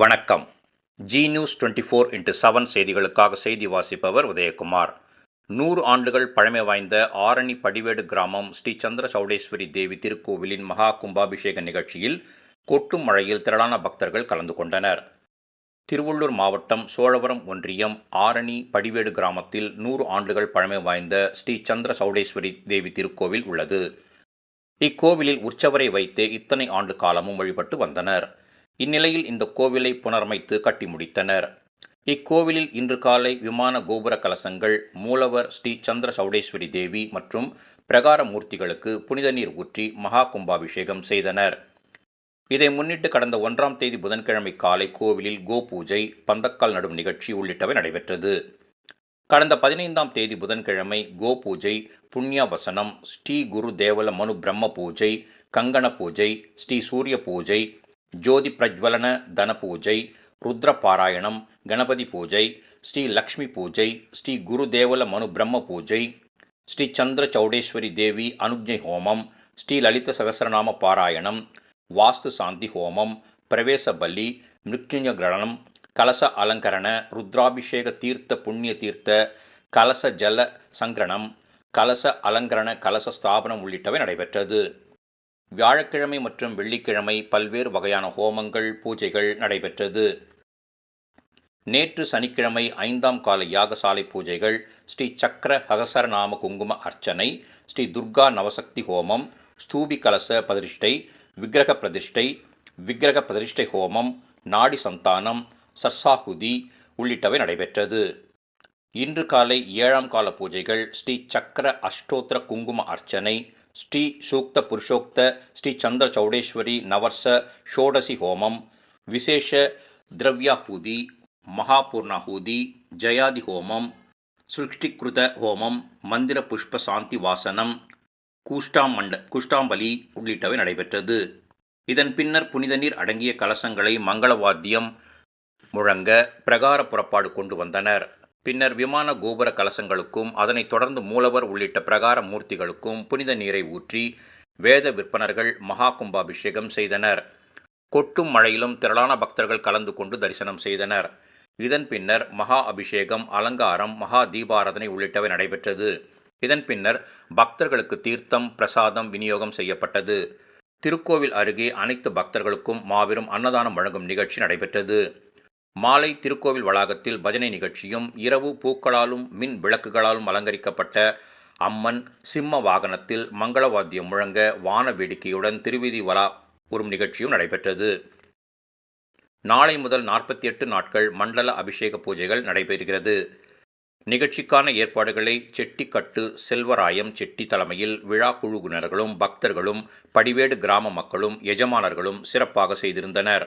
வணக்கம். Zee news twenty four into seven செய்திகளுக்காக செய்தி வாசிப்பவர் உதயகுமார். நூறு ஆண்டுகள் பழமை வாய்ந்த ஆரணி படிவேடு கிராமம் ஸ்ரீ சந்திர சௌடேஸ்வரி தேவி திருக்கோவிலின் மகா கும்பாபிஷேக நிகழ்ச்சியில் கொட்டும் மழையில் திரளான பக்தர்கள் கலந்து கொண்டனர். திருவள்ளூர் மாவட்டம் சோழவரம் ஒன்றியம் ஆரணி படிவேடு கிராமத்தில் நூறு ஆண்டுகள் பழமை வாய்ந்த ஸ்ரீ சந்திர சௌடேஸ்வரி தேவி திருக்கோவில் உள்ளது. இக்கோவிலில் உற்சவரை வைத்து இத்தனை ஆண்டு காலமும் வழிபட்டு வந்தனர். இந்நிலையில் இந்த கோவிலை புனரமைத்து கட்டி முடித்தனர். இக்கோவிலில் இன்று காலை விமான கோபுர கலசங்கள் மூலவர் ஸ்ரீ சந்திர சௌடேஸ்வரி தேவி மற்றும் பிரகார மூர்த்திகளுக்கு புனித நீர் ஊற்றி மகா கும்பாபிஷேகம் செய்தனர். இதை முன்னிட்டு கடந்த ஒன்றாம் தேதி புதன்கிழமை காலை கோவிலில் கோ பூஜை பந்தக்கால் நடும் நிகழ்ச்சி உள்ளிட்டவை நடைபெற்றது. கடந்த பதினைந்தாம் தேதி புதன்கிழமை கோ பூஜை புண்ணியாவசனம் ஸ்ரீ குரு தேவல மனு பிரம்ம பூஜை கங்கண பூஜை ஸ்ரீ சூரிய பூஜை ஜோதி பிரஜ்வலன தன பூஜை ருத்ர பாராயணம் கணபதி பூஜை ஸ்ரீ லக்ஷ்மி பூஜை ஸ்ரீ குருதேவல மனு பிரம்ம பூஜை ஸ்ரீ சந்திர சௌடேஸ்வரி தேவி அனுஜை ஹோமம் ஸ்ரீ லலித சகசரநாம பாராயணம் வாஸ்து சாந்தி ஹோமம் பிரவேச பலி மிருத்யுஞ்ச கிரணம் கலச அலங்கரண ருத்ராபிஷேக தீர்த்த புண்ணிய தீர்த்த கலச ஜல சங்கரணம் கலச அலங்கரண கலச ஸ்தாபனம் உள்ளிட்டவை நடைபெற்றது. வியாழக்கிழமை மற்றும் வெள்ளிக்கிழமை பல்வேறு வகையான ஹோமங்கள் பூஜைகள் நடைபெற்றது. நேற்று சனிக்கிழமை ஐந்தாம் கால யாகசாலை பூஜைகள் ஸ்ரீ சக்கர ஹகசரநாம குங்கும அர்ச்சனை ஸ்ரீ துர்கா நவசக்தி ஹோமம் ஸ்தூபி கலச பிரதிஷ்டை விக்கிரக பிரதிஷ்டை விக்கிரக பிரதிஷ்டை ஹோமம் நாடி சந்தானம் சர்சாகுதி உள்ளிட்டவை நடைபெற்றது. இன்று காலை ஏழாம் கால பூஜைகள் ஸ்ரீ சக்கர அஷ்டோத்திர குங்கும அர்ச்சனை ஸ்ரீ சூக்த புருஷோக்த ஸ்ரீ சந்திர சௌடேஸ்வரி நவர்ச ஷோடசி ஹோமம் விசேஷ திரவ்யாஹூதி மகாபூர்ணாஹூதி ஜயாதி ஹோமம் சுஷ்டிகிருத ஹோமம் மந்திர புஷ்ப சாந்தி வாசனம் கூஷ்டாமண்ட குஷ்டாம்பலி உள்ளிட்டவை நடைபெற்றது. இதன் பின்னர் புனித நீர் அடங்கிய கலசங்களை மங்களவாத்தியம் முழங்க பிரகார புறப்பாடு கொண்டு வந்தனர். பின்னர் விமான கோபுர கலசங்களுக்கும் அதனைத் தொடர்ந்து மூலவர் உள்ளிட்ட பிரகார மூர்த்திகளுக்கும் புனித நீரை ஊற்றி வேத விற்பனர்கள் மகா கும்பாபிஷேகம் செய்தனர். கொட்டும் மழையிலும் திரளான பக்தர்கள் கலந்து கொண்டு தரிசனம் செய்தனர். இதன் பின்னர் மகா அபிஷேகம் அலங்காரம் மகா தீபாராதனை உள்ளிட்டவை நடைபெற்றது. இதன் பின்னர் பக்தர்களுக்கு தீர்த்தம் பிரசாதம் விநியோகம் செய்யப்பட்டது. திருக்கோவில் அருகே அனைத்து பக்தர்களுக்கும் மாபெரும் அன்னதானம் வழங்கும் நிகழ்ச்சி நடைபெற்றது. மாலை திருக்கோவில் வளாகத்தில் பஜனை நிகழ்ச்சியும் இரவு பூக்களாலும் மின் விளக்குகளாலும் அலங்கரிக்கப்பட்ட அம்மன் சிம்ம வாகனத்தில் மங்களவாத்தியம் முழங்க வான வேடிக்கையுடன் திருவீதி வலா உறும் நிகழ்ச்சியும் நடைபெற்றது. நாளை முதல் நாற்பத்தி எட்டு நாட்கள் மண்டல அபிஷேக பூஜைகள் நடைபெறுகிறது. நிகழ்ச்சிக்கான ஏற்பாடுகளை செட்டிக்கட்டு செல்வராயம் செட்டி தலைமையில் விழா குழுவினர்களும் பக்தர்களும் படிவேடு கிராம மக்களும் எஜமானர்களும் சிறப்பாக செய்திருந்தனர்